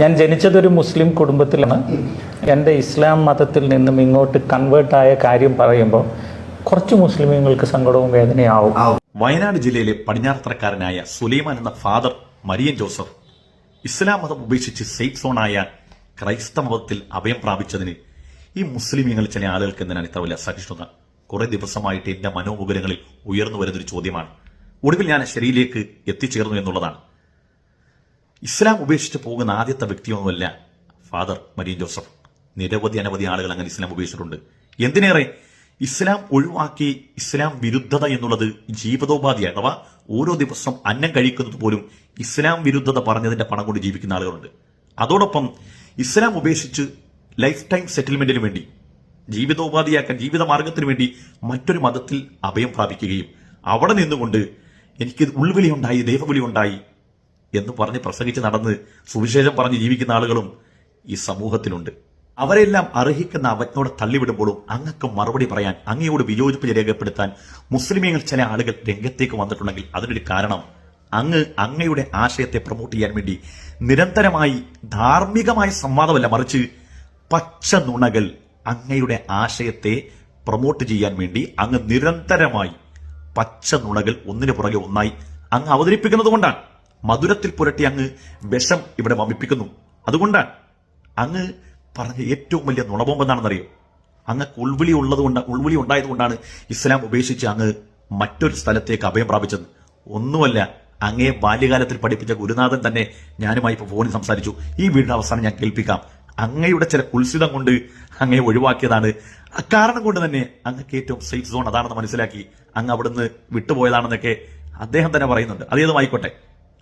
ഞാൻ ജനിച്ചതൊരു മുസ്ലിം കുടുംബത്തിലാണ്. എന്റെ ഇസ്ലാം മതത്തിൽ നിന്നും ഇങ്ങോട്ട് കൺവേർട്ടായ കാര്യം പറയുമ്പോൾ കുറച്ച് മുസ്ലിമുകൾക്ക് സങ്കടവും വേദനയാവും. വയനാട് ജില്ലയിലെ പടിഞ്ഞാറത്തറക്കാരനായ സുലൈമാൻ എന്ന ഫാദർ മരിയൻ ജോസഫ് ഇസ്ലാം മതം ഉപേക്ഷിച്ച് സേഫ് സോണായ ക്രൈസ്തവ മതത്തിൽ അഭയം പ്രാപിച്ചതിന് ഈ മുസ്ലിമീങ്ങൾ ചില ആളുകൾക്ക് എന്തിനാണ് ഇത്ര വലിയ സഹിഷ്ണുത? കുറെ ദിവസമായിട്ട് എന്റെ മനോമുഖരങ്ങളിൽ ഉയർന്നു വരുന്നൊരു ചോദ്യമാണ്. ഒടുവിൽ ഞാൻ ശരിയിലേക്ക് എത്തിച്ചേർന്നു എന്നുള്ളതാണ്. ഇസ്ലാം ഉപേക്ഷിച്ച് പോകുന്ന ആദ്യത്തെ വ്യക്തിയൊന്നുമല്ല ഫാദർ മരിയൻ ജോസഫ്. നിരവധി അനവധി ആളുകൾ അങ്ങനെ ഇസ്ലാം ഉപേക്ഷിച്ചിട്ടുണ്ട്. എന്തിനേറെ? ഇസ്ലാം ഒഴിവാക്കി ഇസ്ലാം വിരുദ്ധത എന്നുള്ളത് ജീവിതോപാധി അഥവാ ഓരോ ദിവസം അന്നം കഴിക്കുന്നത് പോലും ഇസ്ലാം വിരുദ്ധത പറഞ്ഞതിന്റെ പണം കൊണ്ട് ജീവിക്കുന്ന ആളുകളുണ്ട്. അതോടൊപ്പം ഇസ്ലാം ഉപേക്ഷിച്ച് ലൈഫ് ടൈം സെറ്റിൽമെന്റിന് വേണ്ടി ജീവിതോപാധിയാക്കാൻ ജീവിത മാർഗത്തിന് വേണ്ടി മറ്റൊരു മതത്തിൽ അഭയം പ്രാപിക്കുകയും അവിടെ നിന്നുകൊണ്ട് എനിക്ക് ഉൾവിളി ഉണ്ടായി ദൈവവിളി ഉണ്ടായി എന്ന് പറഞ്ഞ് പ്രസംഗിച്ച് നടന്ന് സുവിശേഷം പറഞ്ഞ് ജീവിക്കുന്ന ആളുകളും ഈ സമൂഹത്തിലുണ്ട്. അവരെല്ലാം അർഹിക്കുന്ന അവജ്ഞയോടെ തള്ളിവിടുമ്പോഴും അങ്ങക്ക് മറുപടി പറയാൻ അങ്ങയോട് വിയോജിപ്പ് രേഖപ്പെടുത്താൻ മുസ്ലിമീങ്ങൾ ചില ആളുകൾ രംഗത്തേക്ക് വന്നിട്ടുണ്ടെങ്കിൽ അതിനൊരു കാരണം അങ്ങ് അങ്ങയുടെ ആശയത്തെ പ്രൊമോട്ട് ചെയ്യാൻ വേണ്ടി നിരന്തരമായി ധാർമ്മികമായ സംവാദമല്ല മറിച്ച് പച്ച നുണകൾ അങ്ങയുടെ ആശയത്തെ പ്രൊമോട്ട് ചെയ്യാൻ വേണ്ടി അങ്ങ് നിരന്തരമായി പച്ച നുണകൾ ഒന്നിനു പുറകെ ഒന്നായി അങ്ങ് അവതരിപ്പിക്കുന്നത് കൊണ്ടാണ്. മധുരത്തിൽ പുരട്ടി അങ്ങ് വിഷം ഇവിടെ വമിപ്പിക്കുന്നു. അതുകൊണ്ടാണ് അങ്ങ് പറഞ്ഞ ഏറ്റവും വലിയ നുണബോംബെന്നാണെന്നറിയോ അങ്ങക്ക് ഉൾവിളി ഉള്ളതുകൊണ്ട് ഉൾവിളി ഉണ്ടായതുകൊണ്ടാണ് ഇസ്ലാം ഉപേക്ഷിച്ച് അങ്ങ് മറ്റൊരു സ്ഥലത്തേക്ക് അഭയം പ്രാപിച്ചത്. ഒന്നുമല്ല അങ്ങേ ബാല്യകാലത്തിൽ പഠിപ്പിച്ച ഗുരുനാഥൻ തന്നെ ഞാനുമായി ഇപ്പോൾ ഫോണിൽ സംസാരിച്ചു. ഈ വീടിന്റെ അവസാനം ഞാൻ കേൾപ്പിക്കാം. അങ്ങയുടെ ചില കുൽസിതം കൊണ്ട് അങ്ങയെ ഒഴിവാക്കിയതാണ്. അക്കാരണം കൊണ്ട് തന്നെ അങ്ങക്ക് ഏറ്റവും സേഫ് സോൺ അതാണെന്ന് മനസ്സിലാക്കി അങ്ങ് അവിടുന്ന് വിട്ടുപോയതാണെന്നൊക്കെ അദ്ദേഹം തന്നെ പറയുന്നുണ്ട്. അതേതുമായിക്കോട്ടെ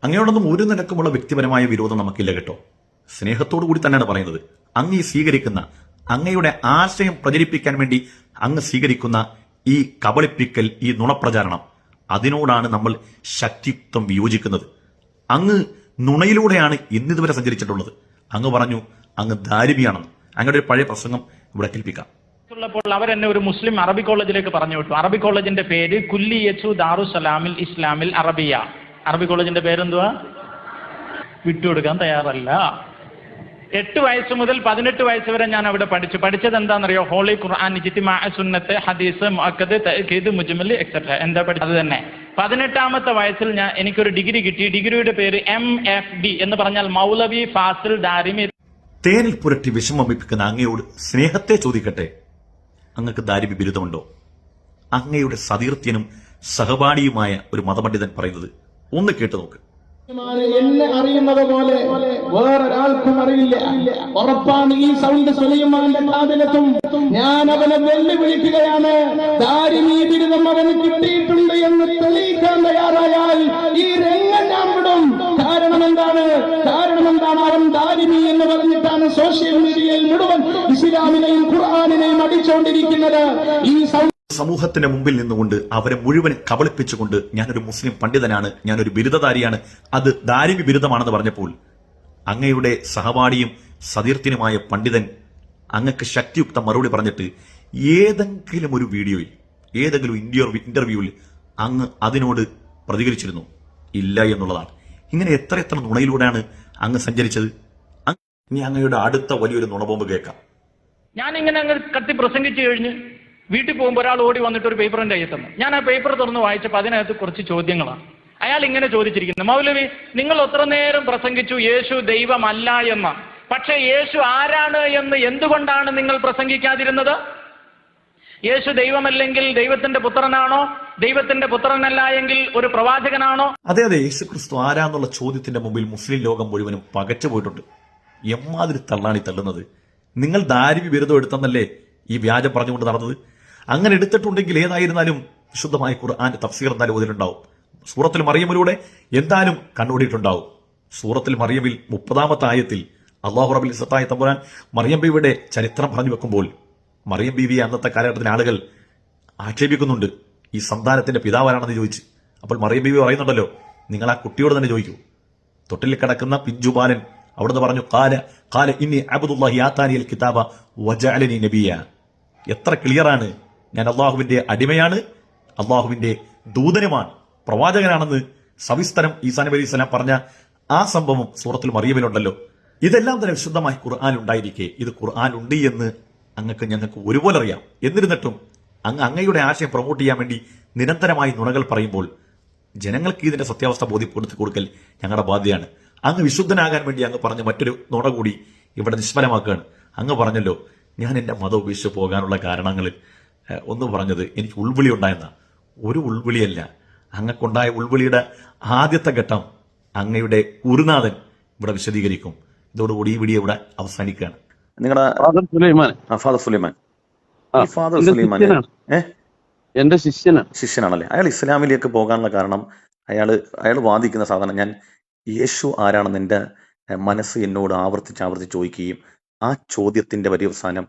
അങ്ങയോടൊന്നും ഒരു നിലക്കുമുള്ള വ്യക്തിപരമായ വിരോധം നമുക്കില്ല കേട്ടോ. സ്നേഹത്തോടു കൂടി തന്നെയാണ് പറയുന്നത്. അങ്ങ് സ്വീകരിക്കുന്ന അങ്ങയുടെ ആശയം പ്രചരിപ്പിക്കാൻ വേണ്ടി അങ്ങ് സ്വീകരിക്കുന്ന ഈ കബളിപ്പിക്കൽ ഈ നുണപ്രചാരണം അതിനോടാണ് നമ്മൾ ശക്തിയുക്തം വിയോജിക്കുന്നത്. അങ്ങ് നുണയിലൂടെയാണ് ഇന്നിതുവരെ സഞ്ചരിച്ചിട്ടുള്ളത്. അങ്ങ് പറഞ്ഞു അങ്ങ് ദാരിമിയാണെന്ന് അങ്ങയുടെ ഒരു പഴയ പ്രസംഗം ഇവിടെ കേൾപ്പിക്കാം. ഉള്ളപ്പോൾ എന്നെ ഒരു മുസ്ലിം അറബി കോളേജിലേക്ക് പറഞ്ഞു വിട്ടു. അറബി കോളേജിന്റെ പേര് കുല്ലി യച്ചു ദാറുസലാമിൽ ഇസ്ലാമിൽ അറബിയ. അറബി കോളേജിന്റെ പേരെന്തുവാ? വിട്ടുകൊടുക്കാൻ തയ്യാറല്ല. എട്ട് വയസ്സ് മുതൽ പതിനെട്ട് വയസ്സ് വരെ ഞാൻ അവിടെ പഠിച്ചു. പഠിച്ചത് എന്താണെന്നറിയോ? ഹോളി ഖുർആൻ സുന്നത്ത് ഹദീസ് മുഅക്കദ് തഅക്കീദ് മുജ്മൽ എക്സെട്ര എന്താ പഠിച്ചത്? തന്നെ. പതിനെട്ടാമത്തെ വയസ്സിൽ ഞാൻ എനിക്കൊരു ഡിഗ്രി കിട്ടി. ഡിഗ്രിയുടെ പേര് എം എഫ് ഡി എന്ന് പറഞ്ഞാൽ മൗലവി ഫാസിൽ ദാരിമി. തേനിൽ പുരട്ടി വിഷമമിപ്പിക്കുന്ന അങ്ങയോട് സ്നേഹത്തെ ചോദിക്കട്ടെ? അങ്ങക്ക് ദാരിമി ബിരുദമുണ്ടോ? അങ്ങയുടെ സതീർത്ഥ്യനും സഹപാഠിയുമായ ഒരു മതപണ്ഡിതൻ പറയുന്നത് ഒന്ന് കേട്ടു നോക്ക്. എന്നെ അറിയുന്നത് പോലെ വേറൊരാൾക്കും അറിയില്ല. ഉറപ്പാണ് ഈ സൗണ്ട് സുലൈമാന്റെ കാതിലെത്തും. ഞാൻ അവനെ വെല്ലുവിളിക്കുകയാണ്. ദാരിമീ അവന് കിട്ടിയിട്ടുണ്ട് എന്ന് തെളിയിക്കാൻ തയ്യാറായാൽ ഈ രംഗം ഞാൻ വിടും. കാരണം എന്താണ്? കാരണം എന്താണ് അവൻ ദാരിമി എന്ന് പറഞ്ഞിട്ടാണ് സോഷ്യൽ മീഡിയയിൽ മുഴുവൻ ഇസ്ലാമിനെയും ഖുർആാനിനെയും അടിച്ചുകൊണ്ടിരിക്കുന്നത് ഈ സമൂഹത്തിന്റെ മുമ്പിൽ നിന്നുകൊണ്ട് അവരെ മുഴുവൻ കബളിപ്പിച്ചുകൊണ്ട് ഞാനൊരു മുസ്ലിം പണ്ഡിതനാണ് ഞാനൊരു ബിരുദധാരിയാണ്. അത് ദാരിമി ബിരുദമാണെന്ന് പറഞ്ഞപ്പോൾ അങ്ങയുടെ സഹപാഠിയും സതീർത്ഥിനുമായ പണ്ഡിതൻ അങ്ങക്ക് ശക്തിയുക്ത മറുപടി പറഞ്ഞിട്ട് ഏതെങ്കിലും ഒരു വീഡിയോയിൽ ഏതെങ്കിലും ഇന്റർവ്യൂ ഇന്റർവ്യൂവിൽ അങ്ങ് അതിനോട് പ്രതികരിച്ചിരുന്നു. ഇല്ല എന്നുള്ളതാണ്. ഇങ്ങനെ എത്ര എത്ര നുണയിലൂടെയാണ് അങ്ങ് സഞ്ചരിച്ചത്? ഇനി അങ്ങയുടെ അടുത്ത വലിയൊരു നുണബോംബ് കേൾക്കാം. ഞാൻ ഇങ്ങനെ അങ്ങ് കത്തി പ്രസംഗിച്ചു കഴിഞ്ഞ് വീട്ടിൽ പോകുമ്പോൾ ഒരാൾ ഓടി വന്നിട്ട് ഒരു പേപ്പർ എന്റെ കയ്യിൽ തന്നു. ഞാൻ ആ പേപ്പർ തുറന്ന് വായിച്ചപ്പോൾ അതിനകത്ത് കുറച്ച് ചോദ്യങ്ങളാണ്. അയാൾ ഇങ്ങനെ ചോദിച്ചിരിക്കുന്നു മൗലവി നിങ്ങൾ ഒത്ര നേരം പ്രസംഗിച്ചു? യേശു ദൈവമല്ല എന്ന്. പക്ഷേ യേശു ആരാണ് എന്ന് എന്തുകൊണ്ടാണ് നിങ്ങൾ പ്രസംഗിക്കാതിരുന്നത്? യേശു ദൈവമല്ലെങ്കിൽ ദൈവത്തിന്റെ പുത്രനാണോ? ദൈവത്തിന്റെ പുത്രനല്ല എങ്കിൽ ഒരു പ്രവാചകനാണോ? അതെ അതെ യേശു ക്രിസ്തു ആരാന്നുള്ള ചോദ്യത്തിന്റെ മുമ്പിൽ മുസ്ലിം ലോകം മുഴുവനും പകച്ചു പോയിട്ടുണ്ട്. എമ്മാതിരി തള്ളാണി തള്ളുന്നത്. നിങ്ങൾ ദാരിവി ബിരുദം എടുത്തെന്നല്ലേ ഈ വ്യാജം പറഞ്ഞുകൊണ്ട് നടന്നത്? അങ്ങനെ എടുത്തിട്ടുണ്ടെങ്കിൽ ഏതായിരുന്നാലും വിശുദ്ധമായ ഖുർആൻ തഫ്സീർ എന്തായാലും അതിലുണ്ടാവും. സൂറത്തിൽ മറിയമിലൂടെ എന്തായാലും കണ്ണൂടിയിട്ടുണ്ടാവും. സൂറത്തിൽ മറിയമിൽ മുപ്പതാമത്തെ ആയത്തിൽ അള്ളാഹു റബിൽ സത്തായ തമ്പുരാൻ മറിയം ബീവിയുടെ ചരിത്രം പറഞ്ഞു വെക്കുമ്പോൾ മറിയം ബീവിയെ അന്നത്തെ കാലഘട്ടത്തിൽ ആളുകൾ ആക്ഷേപിക്കുന്നുണ്ട്. ഈ സന്താനത്തിന്റെ പിതാവാരാണെന്ന് ചോദിച്ച്. അപ്പോൾ മറിയം ബീവി പറയുന്നുണ്ടല്ലോ നിങ്ങൾ ആ കുട്ടിയോട് തന്നെ ചോദിക്കൂ. തൊട്ടിൽ കിടക്കുന്ന പിഞ്ചുബാലൻ അവിടുന്ന് പറഞ്ഞു കാല കാല ഇനി അബുദുല്ലാഹി ആത്താനിയൽ കിതാബ വജഅലനി നബിയ. എത്ര ക്ലിയറാണ് ഞാൻ അള്ളാഹുവിന്റെ അടിമയാണ് അള്ളാഹുവിന്റെ ദൂതനുമാണ് പ്രവാചകനാണെന്ന് സവിസ്തരം ഈസാ നബി അലൈഹി സ്വലാം പറഞ്ഞ ആ സംഭവം സൂറത്തിൽ മറിയമിലുണ്ടല്ലോ. ഇതെല്ലാം തന്നെ വിശുദ്ധമായി ഖുർആൻ ഉണ്ടായിരിക്കെ. ഇത് ഖുർആൻ ഉണ്ട് എന്ന് അങ്ങക്ക് ഞങ്ങൾക്ക് ഒരുപോലെ അറിയാം. എന്നിരുന്നിട്ടും അങ്ങ് അങ്ങയുടെ ആശയം പ്രൊമോട്ട് ചെയ്യാൻ വേണ്ടി നിരന്തരമായി നുണകൾ പറയുമ്പോൾ ജനങ്ങൾക്ക് ഇതിന്റെ സത്യാവസ്ഥ ബോധ്യപ്പെടുത്തി കൊടുക്കൽ ഞങ്ങളുടെ ബാധ്യതയാണ്. അങ്ങ് വിശുദ്ധനാകാൻ വേണ്ടി അങ്ങ് പറഞ്ഞ മറ്റൊരു നുണ കൂടി ഇവിടെ നിഷ്ഫലമാക്കുകയാണ്. അങ്ങ് പറഞ്ഞല്ലോ ഞാൻ എന്റെ മതം ഉപേക്ഷിച്ച് പോകാനുള്ള കാരണങ്ങളിൽ ഏഹ്, ഒന്ന് പറഞ്ഞത് എനിക്ക് ഉൾവിളി ഉണ്ടായെന്ന. ഒരു ഉൾവിളിയല്ല. അങ്ങക്കുണ്ടായ ഉൾവിളിയുടെ ആദ്യത്തെ ഘട്ടം അങ്ങയുടെ ഗുരുനാഥൻ ഇവിടെ വിശദീകരിക്കും. ഇതോടുകൂടി ഈ വീഡിയോ ഇവിടെ അവസാനിക്കുകയാണ്. നിങ്ങളുടെ father Sulaiman. Father Sulaiman. Father Sulaiman എന്റെ ശിഷ്യനാണ്. ശിഷ്യനാണല്ലേ? അയാൾ ഇസ്ലാമിലേക്ക് പോകാനുള്ള കാരണം അയാൾ അയാൾ വാദിക്കുന്ന സാധനം ഞാൻ യേശു ആരാണെന്ന് എന്റെ മനസ്സ് എന്നോട് ആവർത്തിച്ച് ആവർത്തിച്ച് ചോദിക്കുകയും ആ ചോദ്യത്തിന്റെ പര്യവസാനം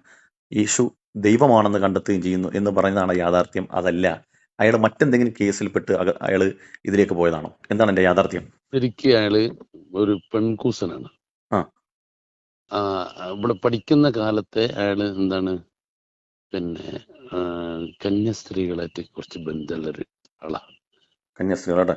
യേശു ദൈവമാണെന്ന് കണ്ടെത്തുകയും ചെയ്യുന്നു എന്ന് പറയുന്നതാണ് യാഥാർത്ഥ്യം. അതല്ല. അയാൾ മറ്റെന്തെങ്കിലും കേസിൽപ്പെട്ട് അയാൾ ഇതിലേക്ക് പോയതാണോ? എന്താണ് എന്റെ യാഥാർത്ഥ്യം? ശരിക്കും അയാൾ ഒരു പെൺകൂസനാണ്. ആ. ആ, ഇവിടെ പഠിക്കുന്ന കാലത്തെ അയാൾ എന്താണ്? പിന്നെ ആ, കന്യാസ്ത്രീകളായിട്ട് കുറച്ച് ബന്ധമുള്ളൊരു ആളാ കന്യാസ്ത്രീകളുടെ